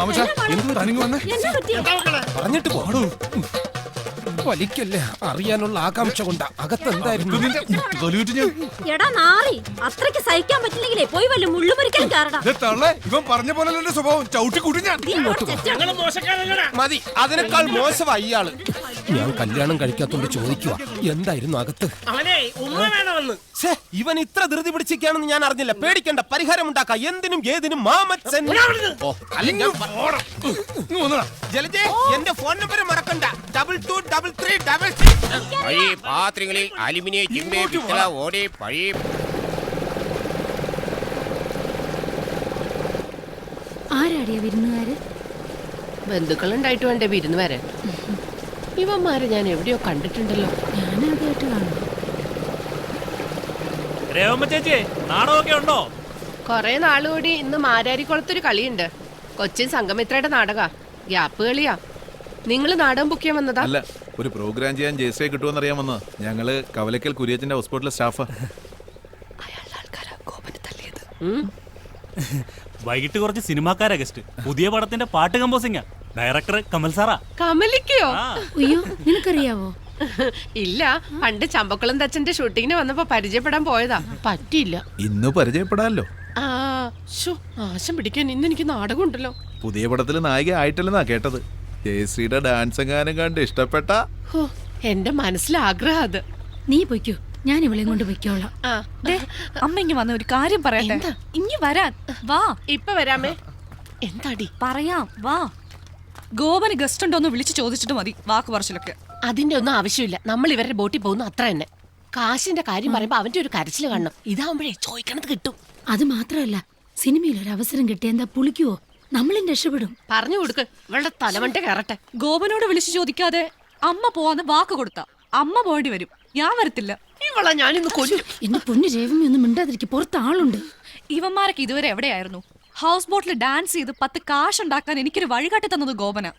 വരൂ എന്താ മാമച്ചാ, തനിങ്ങ് വന്നേ? പറഞ്ഞിട്ട് പോടൂ. വലിക്കല്ലേ? അറിയാനുള്ള ആകാംക്ഷ കൊണ്ടാ. അകത്ത് എന്തായിരുന്നു തൊലിവിട്ട് ഞാൻ എടാ നാറി അത്രയ്ക്ക് സഹിക്കാൻ പറ്റില്ലെങ്കിലേ പോയി വല്ല കാരണം ഇവൻ പറഞ്ഞ പോലെ എന്റെ സ്വഭാവം. ചവിട്ടി കൂട്ടി ഞാൻ. മതി അതിനേക്കാൾ മോശമായി ഇയാൾ. ഞാൻ കല്യാണം കഴിക്കാത്തോണ്ട് ചോദിക്കുക എന്തായിരുന്നു അകത്ത്? അവനെ ഉമ്മ വേണമെന്ന്. ഇവൻ ഇത്ര ധൃതി പിടിച്ചിരിക്കുകയാണെന്ന് ഞാൻ അറിഞ്ഞില്ല. പേടിക്കണ്ട പരിഹാരം ഉണ്ടാക്ക. എന്തിനും ഏതിനും മാമച്ചൻ. ഓ, അല്ല, ഞാൻ പ- ഇങ്ങ് ജലജേ എന്റെ phone number double two double three double പഴയ പാത്രങ്ങളിൽ അലുമിനിയം ചിമ്മ പിത്തള ഓടെ പഴയ ആരാടിയ വിരുന്നുകാര്? ബന്ധുക്കളുണ്ടായിട്ട് വേണ്ടേ വിരുന്ന് വരാൻ ഇവന്മാരെ ഞാൻ എവിടെയോ കണ്ടിട്ടുണ്ടല്ലോ. ഞാനാദ്യമായിട്ട് കാണും. രേവമ്മ ചേച്ചി നാടകമൊക്കെ ഉണ്ടോ? കൊറേ നാളുകൂടി ഇന്ന് മാരാരിക്കുളത്തൊരു കളിയുണ്ട്. കൊച്ചിൻ സംഗമിത്രയുടെ നാടക. ഗ്യാപ്പ് കളിയാ. നിങ്ങൾ നാടകം ബുക്ക് ചെയ്യാൻ വന്നതാ? അല്ല ഒരു പ്രോഗ്രാം ചെയ്യാൻ ജയശ്രീ കിട്ടുമെന്ന് അറിയാൻ വന്നതാ. ഞങ്ങൾ കവലക്കൽ കുര്യച്ചന്റെ ഹോസ്പിറ്റലിലെ സ്റ്റാഫ്. വൈകിട്ട് കുറച്ച് സിനിമാക്കാരാ ഗസ്റ്റ് പുതിയ പടത്തിന്റെ പാട്ട് കമ്പോസിംഗാ ഡയറക്ടർ കമൽ സാറാ. കമലിക്കോ അയ്യോ നിനക്കറിയാവോ? ഇല്ല പണ്ട് ചമ്പക്കുളം തച്ചന്റെ ഷൂട്ടിങ്ങിന് വന്നപ്പോ പരിചയപ്പെടാൻ പോയതാ. പറ്റിയില്ല. ഇന്ന് പരിചയപ്പെടാല്ലോ. ആ ശോ ആശം പിടിക്കാൻ ഇന്ന് എനിക്ക് നാടകം ഉണ്ടല്ലോ പുതിയ പടത്തിൽ നായിക ആയിട്ടില്ലെന്നാ കേട്ടത്. ജയശ്രീയുടെ ഡാൻസ് എങ്ങാനും കണ്ട് ഇഷ്ടപ്പെട്ട? ഹോ എന്റെ മനസ്സിൽ ആഗ്രഹം അത്. നീ പൊയ്ക്കോ. ഞാൻ ഇവളെയും കൊണ്ട് പൊയ്ക്കോളാം. ആ. അമ്മ ഇങ്ങ് വന്ന ഒരു കാര്യം പറയട്ടെ. എന്താ? ഇങ്ങ് വരാൻ വാ. ഇപ്പൊ വരാമേ. എന്താടി? പറയാം. വാ. ഗോപന് ഗസ്റ്റ് ഉണ്ടോ എന്ന് വിളിച്ചു ചോദിച്ചിട്ട് മതി. വാക്ക് പറച്ചിലൊക്കെ. അതിന്റെ ഒന്നും ആവശ്യമില്ല. നമ്മൾ ഇവരുടെ ബോട്ടിൽ പോകുന്നു അത്ര തന്നെ. കാശിന്റെ കാര്യം പറയുമ്പോ അവന്റെ ഒരു കരച്ചിൽ കാണണം. ഇതാവുമ്പോഴേ ചോദിക്കണത് കിട്ടും. അത് മാത്രമല്ല സിനിമയിൽ ഒരു അവസരം കിട്ടിയ എന്താ പുളിക്കുവോ? നമ്മളും രക്ഷപ്പെടും. പറഞ്ഞു കൊടുക്ക്. ഇവളുടെ തലമണ്ട കയറട്ടെ. ഗോപനോട് വിളിച്ചു ചോദിക്കാതെ അമ്മ പോവാന്ന് വാക്ക് കൊടുത്ത. അമ്മ പോകേണ്ടി വരും. ഞാൻ വരത്തില്ല. ഇവളെ ഞാനിന്ന് കൊല്ലും. എന്റെ പൊന്നു രേവമി ഒന്നും മിണ്ടാതിരിക്കും പുറത്ത് ആളുണ്ട്. ഇവന്മാരൊക്കെ ഇതുവരെ എവിടെയായിരുന്നു? ഹൗസ് ബോട്ടിൽ ഡാൻസ് ചെയ്ത് പത്ത് കാശ് ഉണ്ടാക്കാൻ എനിക്കൊരു വഴികാട്ടി തന്നത് ഗോപന.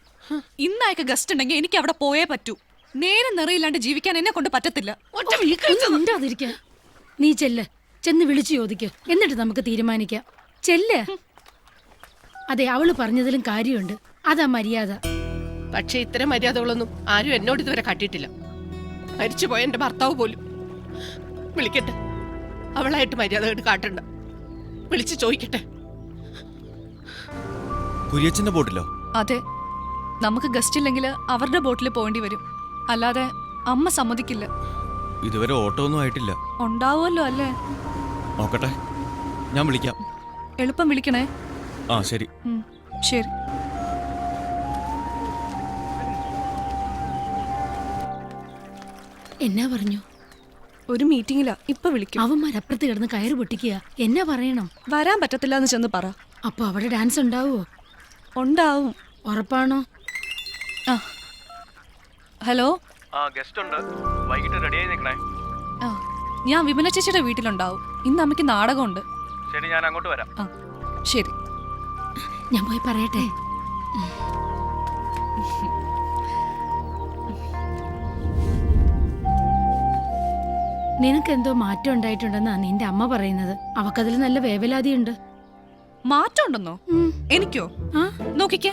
ഇന്നയക്ക് ഗസ്റ്റ് ഉണ്ടെങ്കിൽ എനിക്ക് അവിടെ പോയേ പറ്റൂ. നേരം നിറയില്ലാണ്ട് ജീവിക്കാൻ എന്നെ കൊണ്ട് പറ്റത്തില്ല. ഒറ്റ വീക്ക് ഒന്നും മിണ്ടാതിരിക്കാൻ നീ ചെല്ല്. ചെന്ന് വിളിച്ചു ചോദിക്ക്. എന്നിട്ട് നമുക്ക് തീരുമാനിക്കാം. ചെല്ല്. അതെ അവൾ പറഞ്ഞതിലും കാര്യമുണ്ട്. അതാ മര്യാദ. പക്ഷെ ഇത്തരം മര്യാദകളൊന്നും ആരും എന്നോട് ഇതുവരെ കാട്ടിയിട്ടില്ല. മരിച്ചുപോയ എന്റെ ഭർത്താവ് പോലും. വിളിക്കട്ടെ. അവളായിട്ട് മര്യാദ കണ്ട് കാട്ടണ്ട. വിളിച്ചു ചോദിക്കട്ടെ. കുര്യച്ചന്റെ ബോട്ടിലോ? അതെ. നമുക്ക് ഗസ്റ്റ് ഇല്ലെങ്കിൽ അവരുടെ ബോട്ടിൽ പോകേണ്ടി വരും. അല്ലാതെ അമ്മ സമ്മതിക്കില്ല. ഇതുവരെ ഓട്ടോ ഒന്നും ആയിട്ടില്ല. ഉണ്ടാവുമല്ലോ അല്ലേ? നോക്കട്ടെ. ഞാൻ വിളിക്കാം. എളുപ്പം വിളിക്കണേ. ആ ശരി. ഉം, ശരി. എന്നാ പറഞ്ഞു? ഒരു മീറ്റിംഗിലാ ഇപ്പൊ വിളിക്കും. അവന്മാരപ്പുറത്ത് കിടന്ന് കയറ് പൊട്ടിക്കുക. എന്നാ പറയണം? വരാൻ പറ്റത്തില്ല എന്ന് ചെന്ന് പറ. അപ്പൊ അവിടെ ഡാൻസ് ഉണ്ടാവോ ഉണ്ടാവും. ഉറപ്പാണോ? ആ. ഹലോ? ആ ഗസ്റ്റ് ഉണ്ട് വൈകിട്ട് റെഡി ആയി നിൽക്കണേ. ആ ഞാൻ വിമല ചേച്ചിയുടെ വീട്ടിലുണ്ടാവും. ഇന്ന് അമ്മയ്ക്ക് നാടകമുണ്ട്. ശരി ഞാൻ അങ്ങോട്ട് വരാം. ആ ശരി. ഞാൻ പോയി പറയട്ടെ? നിനക്കെന്തോ മാറ്റം ഉണ്ടായിട്ടുണ്ടെന്നാ നിന്റെ അമ്മ പറയുന്നത്. അവക്കതിൽ നല്ല വേവലാതിയുണ്ട്. മാറ്റം ഉണ്ടെന്നോ? എനിക്കോ? നോക്കിക്ക.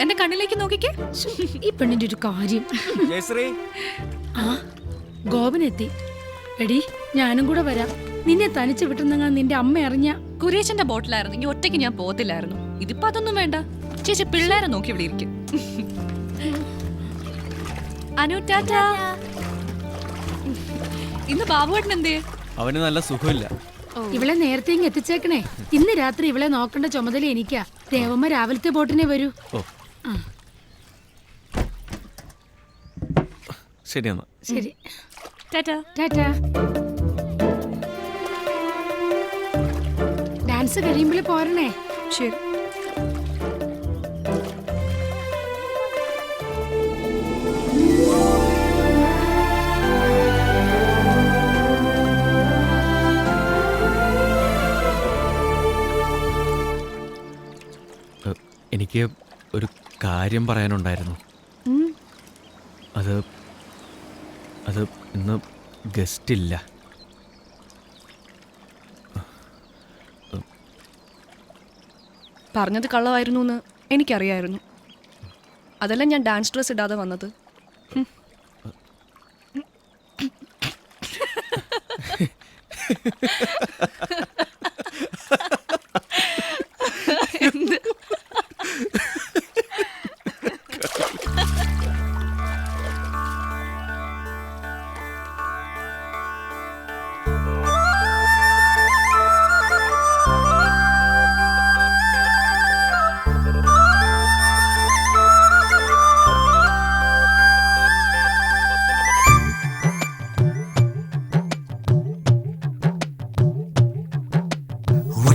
എന്റെ കണ്ണിലേക്ക് നോക്കിക്കേ. ഈ പെണ്ണിന്റെ ഒരു കാര്യം. ജയശ്രീ. ആ ഗോപനെത്തി. എടി ഞാനും കൂടെ വരാം. നിന്നെ തനിച്ച് വിട്ടുന്നെങ്ങാ നിന്റെ അമ്മ അറിഞ്ഞ കുരേശന്റെ ബോട്ടിലായിരുന്നു. ഇനി ഒറ്റയ്ക്ക് ഞാൻ പോകത്തില്ലായിരുന്നു. ഇതിപ്പോ അതൊന്നും വേണ്ട. ചേച്ചി പിള്ളേരെ നോക്കി ഇവിടെ ഇരിക്കും. അനു ടാറ്റ. ഇന്ന് ബാബുവേട്ടൻ എന്തേ? അവന് നല്ല സുഖമില്ല. ഇവളെ നേരത്തെ ഇങ്ങ് എത്തിച്ചേക്കണേ. ഇന്ന് രാത്രി ഇവളെ നോക്കേണ്ട ചുമതല എനിക്കാ. ദേവമ്മ രാവിലത്തെ ബോട്ടിനെ വരൂ. ശരി എന്നാ. ശരി. ടാറ്റ. ടാറ്റാ. ഡാൻസ് കഴിയുമ്പോൾ പോരണേ. ശരി എനിക്ക് ഒരു കാര്യം പറയാനുണ്ടായിരുന്നു. അത് അത് ഇന്ന് ഗസ്റ്റ് ഇല്ല പറഞ്ഞത് കള്ളമായിരുന്നു എന്ന് എനിക്കറിയായിരുന്നു. അതല്ല ഞാൻ ഡാൻസ് ഡ്രസ് ഇടാതെ വന്നത്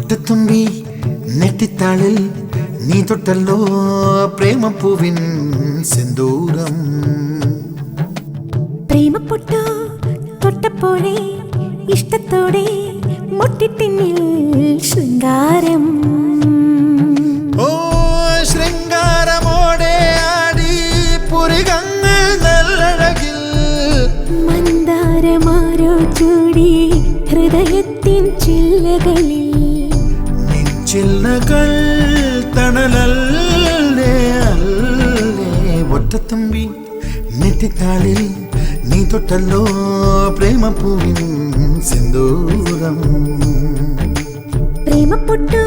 ഒറ്റത്തുമ്പി നെട്ടിത്താളിൽ നീ തൊട്ടല്ലോ പ്രേമപ്പൂവിൻ സിന്ദൂരം. പ്രേമപ്പൊട്ടു തൊട്ടപ്പോഴേ ഇഷ്ടത്തോടെ മുട്ടിട്ടിന്നിൽ ശൃംഗാരം. നെറ്റിത്താളിൽ നീ തൊട്ടല്ലോ പ്രേമപ്പൂവിൻ സിന്ദൂരം പ്രേമപ്പൊട്ടു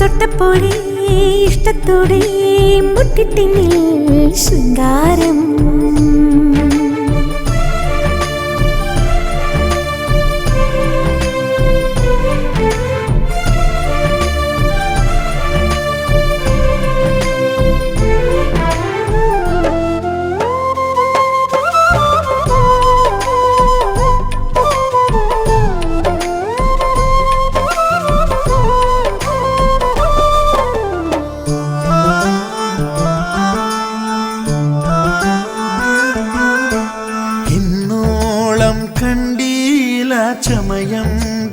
തൊട്ടപ്പോഴേ ഇഷ്ടത്തോടെ മുട്ടിട്ടിന്നിൽ ശൃംഗാരം കണ്ടീല ചമയം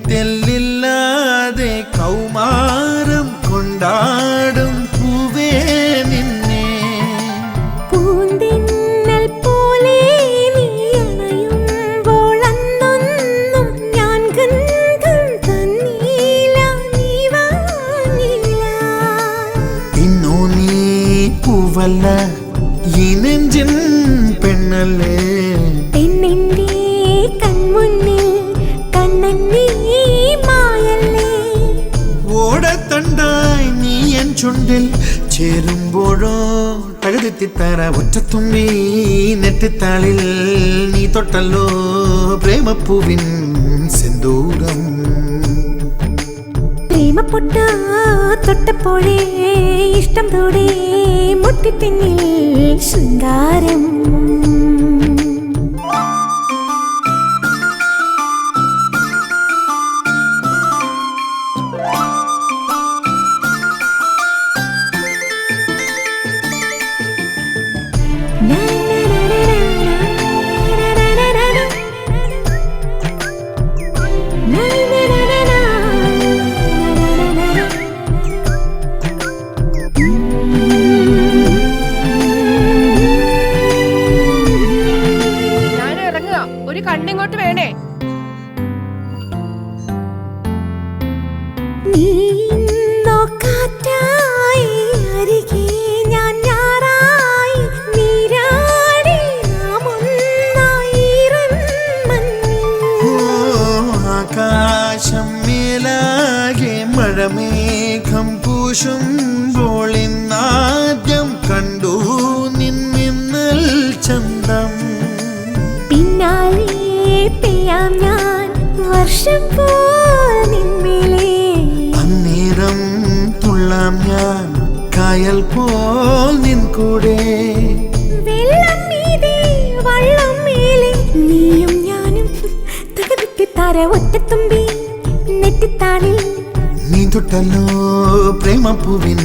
തെല്ലില്ലാതെ കൗമാരം കൊണ്ടാടും പൂവേ നിന്നെ. പൂന്തിന്നൽ പോലെ നീ അണയുമ്പോൾ അന്നൊന്നും ഞാൻ ഗന്ധം തന്നീല നീ വാങ്ങില്ല. ഇന്നോ നീ പൂവല്ല ഈ നെഞ്ചിൻ പെണ്ണല്ലേ? തകതെത്തിത്തറ ഒറ്റത്തുമ്പി നെറ്റിത്താളിൽ നീ തൊട്ടല്ലോ പ്രേമപ്പൂവിൻ സിന്ദൂരം. പ്രേമപ്പൊട്ട തൊട്ടപ്പോഴേ ഇഷ്ടം തോടെ മുട്ടിപ്പിന്നിൽ ശൃംഗാരം. കണ്ണിങ്ങോട്ട് വേണേ. നീന്നോ കാറ്റായി അരികെ ഞാൻ ഞാറായി നീരാടി നാം ആകാശം മേലാകെ മഴമേഘം പൂശുമ്പോൾ അന്നേരം തുള്ളാം ഞാൻ കായൽ പോൽ നിൻ കൂടെ. നീയും ഞാനും തകർത്തി തര ഒറ്റത്തുമ്പി. നെറ്റിത്താണിൽ നീ തൊട്ടല്ലോ പ്രേമപ്പൂവിൻ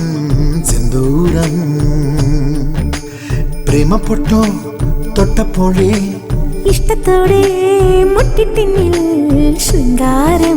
സിന്ദൂരം പ്രേമപ്പൊട്ടോ തൊട്ടപ്പോഴേ ഇഷ്ടത്തോടെ മുട്ടിട്ടിന്നിൽ ശൃംഗാരം